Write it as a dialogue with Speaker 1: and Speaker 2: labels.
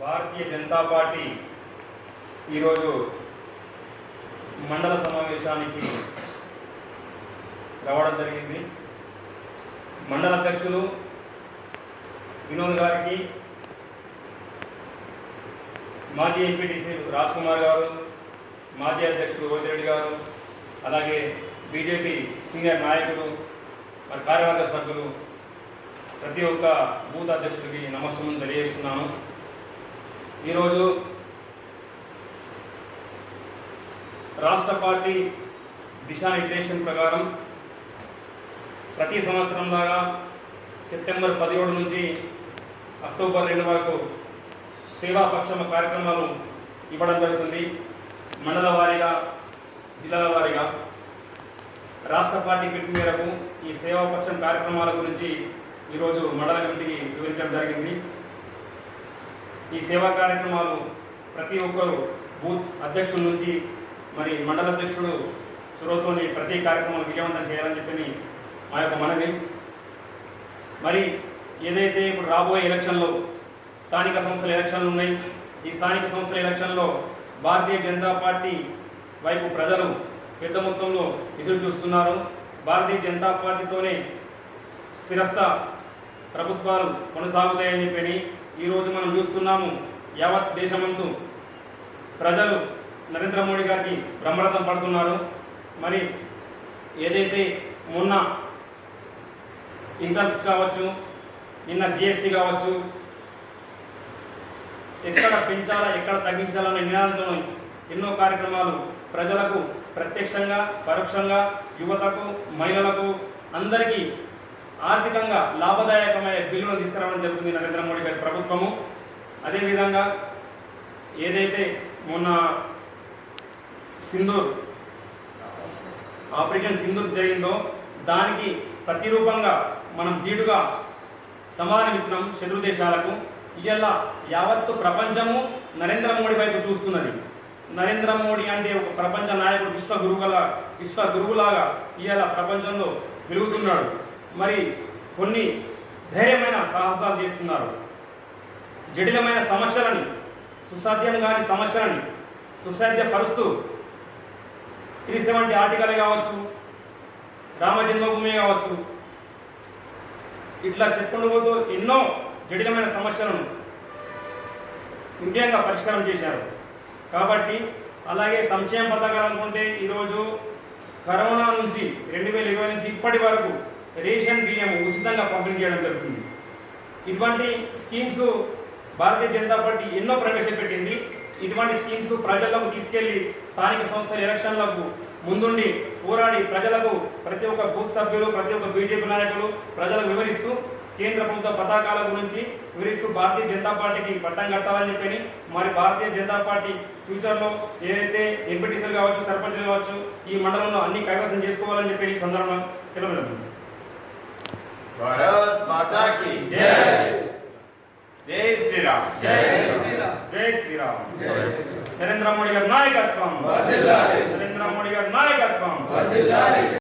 Speaker 1: Bharatiya Janata party ఈరోజు మండల సమావేశానికి రావడం జరిగింది. మండల అధ్యక్షులు వినోద్ గారికి మాజీ ఎంపీటీసీ రాజ్ కుమార్ గారు మాజీ అధ్యక్షుడు రోజిరెడ్డి రెడ్డి గారు అలాగే బీజేపీ సీనియర్ నాయకులు మరి కార్యవర్గ సభ్యులు ప్రతి ఒక్క బూత్ అధ్యక్షుడికి నమస్కారం తెలియజేస్తున్నాను. ఈరోజు రాష్ట్ర పార్టీ దిశానిర్దేశం ప్రకారం ప్రతి సంవత్సరం లాగా సెప్టెంబర్ పదిహేడు నుంచి అక్టోబర్ రెండు వరకు సేవాపక్షమ కార్యక్రమాలు ఇవ్వడం జరుగుతుంది. మండల వారీగా జిల్లాల వారీగా. రాష్ట్ర పార్టీ పిలుపు మేరకు ఈ సేవా పక్షం కార్యక్రమాల గురించి ఈరోజు మండల కమిటీకి వివరించడం జరిగింది. ఈ సేవా కార్యక్రమాలు ప్రతి ఒక్కరు బూత్ అధ్యక్షుల నుంచి మరి మండల అధ్యక్షుడు చొరవతోని ప్రతి కార్యక్రమాలు విజయవంతం చేయాలని చెప్పని మా యొక్క మనవి. మరి ఏదైతే ఇప్పుడు రాబోయే ఎలక్షన్లో స్థానిక సంస్థల ఎలక్షన్లు ఉన్నాయి ఈ స్థానిక సంస్థల ఎలక్షన్లో భారతీయ జనతా పార్టీ వైపు ప్రజలు పెద్ద మొత్తంలో ఎదురు చూస్తున్నారు. భారతీయ జనతా పార్టీతోనే స్థిరస్థ ప్రభుత్వాలు కొనసాగుతాయని చెప్పని ఈరోజు మనం చూస్తున్నాము. యావత్ దేశమంతు ప్రజలు నరేంద్ర మోడీ గారికి బ్రహ్మరథం పడుతున్నారు. మరి ఏదైతే మొన్న ఇన్కమ్స్ కావచ్చు నిన్న జిఎస్టీ కావచ్చు ఎక్కడ పెంచాలా ఎక్కడ తగ్గించాలనే నినాదంతో ఎన్నో కార్యక్రమాలు ప్రజలకు ప్రత్యక్షంగా పరోక్షంగా యువతకు మహిళలకు అందరికీ ఆర్థికంగా లాభదాయకమైన బిల్లును తీసుకురావడం జరుగుతుంది నరేంద్ర మోడీ గారి ప్రభుత్వము. అదేవిధంగా ఏదైతే మొన్న సింధూర్ ఆపరేషన్ సింధూర్ జరిగిందో దానికి ప్రతిరూపంగా మనం ధీటుగా సమాధానం ఇచ్చినాం శత్రు దేశాలకు. ఇవాళ యావత్తు ప్రపంచము నరేంద్ర మోడీ వైపు చూస్తున్నది. నరేంద్ర మోడీ అంటే ఒక ప్రపంచ నాయకుడు విశ్వ గురువుల విశ్వ గురువులాగా ఇవాళ ప్రపంచంలో వెలుగుతున్నాడు. మరి కొన్ని ధైర్యమైన సాహసాలు చేస్తున్నారు. జటిలమైన సమస్యలని సుసాధ్యం కాని సమస్యలని సుసాధ్యపరుస్తూ త్రీ సెవెంటీ ఆర్టికల్ కావచ్చు రామ జన్మభూమి కావచ్చు ఇట్లా చెప్పుకుంటూ పోతూ ఎన్నో జటిలమైన సమస్యలను ముఖ్యంగా పరిష్కారం చేశారు. కాబట్టి అలాగే సంక్షేమ పథకాలు అనుకుంటే ఈరోజు కరోనా నుంచి రెండు వేల ఇరవై నుంచి ఇప్పటి వరకు రేషన్ బియ్యం ఉచితంగా పంపిణీ చేయడం జరుగుతుంది. ఇటువంటి స్కీమ్స్ భారతీయ జనతా పార్టీ ఎన్నో ప్రవేశపెట్టింది. ఇటువంటి స్కీమ్స్ ప్రజలకు తీసుకెళ్ళి స్థానిక సంస్థల ఎలక్షన్లకు ముందుండి పోరాడి ప్రజలకు ప్రతి ఒక్క బూత్ సభ్యులు ప్రతి ఒక్క బీజేపీ నాయకులు ప్రజలకు వివరిస్తూ కేంద్ర ప్రభుత్వ పథకాల గురించి వివరిస్తూ భారతీయ జనతా పార్టీకి పట్టం కట్టాలని చెప్పని మరి భారతీయ జనతా పార్టీ ఫ్యూచర్లో ఏదైతే ఎంపీటీసీలు కావచ్చు సర్పంచ్లు కావచ్చు ఈ మండలంలో అన్ని కైవసం చేసుకోవాలని చెప్పి ఈ సందర్భంగా
Speaker 2: తెలియజేస్తుంది
Speaker 1: జై
Speaker 2: శ్రీరామ్. జై శ్రీరామ్.
Speaker 1: జై శ్రీరామ్. నరేంద్ర మోడీ గారి నాయకత్వం. నరేంద్ర మోడీ గారి నాయకత్వం.